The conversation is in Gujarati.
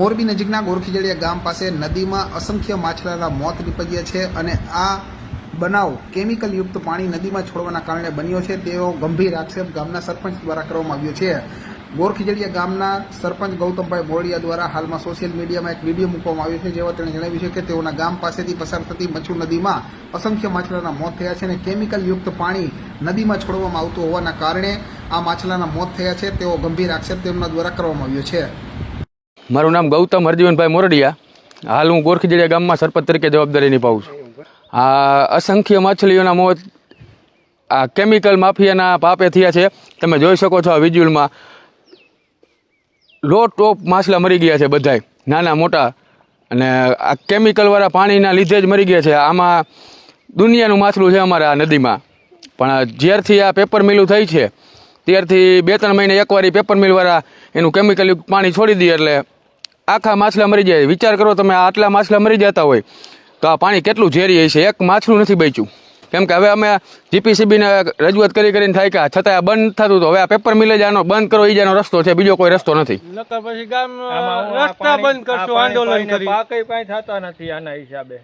મોરબી નજીકના ગોરખીજડીયા ગામ પાસે નદીમાં અસંખ્ય માછલાના મોત નીપજ્યા છે અને આ બનાવ કેમિકલ યુક્ત પાણી નદીમાં છોડવાના કારણે બન્યો છે. તેવો ગંભીર આક્ષેપ ગામના સરપંચ દ્વારા કરવામાં આવ્યો છે. ગોરખીજડીયા ગામના સરપંચ ગૌતમભાઈ બોરડિયા દ્વારા હાલમાં સોશિયલ મીડિયામાં એક વીડિયો મૂકવામાં આવ્યો છે, જેમાં તેણે જણાવ્યું છે કે તેઓના ગામ પાસેથી પસાર થતી મચ્છુ નદીમાં અસંખ્ય માછલાના મોત થયા છે અને કેમિકલ યુક્ત પાણી નદીમાં છોડવામાં આવતું હોવાના કારણે આ માછલાના મોત થયા છે. તેવો ગંભીર આક્ષેપ તેમના દ્વારા કરવામાં આવ્યો છે. મારું નામ ગૌતમ હરજીવનભાઈ મોરડિયા. હાલ હું ગોરખીજડિયા ગામમાં સરપંચ તરીકે જવાબદારી નિભાવું છું. આ અસંખ્ય માછલીઓના મોત આ કેમિકલ માફિયાના પાપે થયા છે. તમે જોઈ શકો છો આ વિજ્યુલમાં લો ટોપ માછલા મરી ગયા છે બધાય. નાના, મોટા અને આ કેમિકલવાળા પાણીના લીધે જ મરી ગયા છે. આમાં દુનિયાનું માછલું છે અમારા આ નદીમાં. પણ જ્યારથી આ પેપર મિલું થઈ છે, ત્યારથી બે ત્રણ મહિને એકવાર પેપર મિલવાળા એનું કેમિકલ પાણી છોડી દઈએ એટલે આખા માછલા મરી જાય. વિચાર કરો તમે આટલા માછલા મરી જતા હોય તો આ પાણી કેટલું ઝેરી હશે? એક માછલું નથી બચ્યું. કેમ કે હવે અમે જીપીસીબીને રજૂઆત કરી કરીને થાય કે છતાં આ બંધ થતું તો હવે આ પેપર મિલે જાનો બંધ કરો એ જાનો રસ્તો છે બીજો કોઈ રસ્તો નથી. નકર પછી ગામ રસ્તા બંધ કરશો આંદોલન કરી પાકેય કાંઈ થતા નથી આના હિસાબે.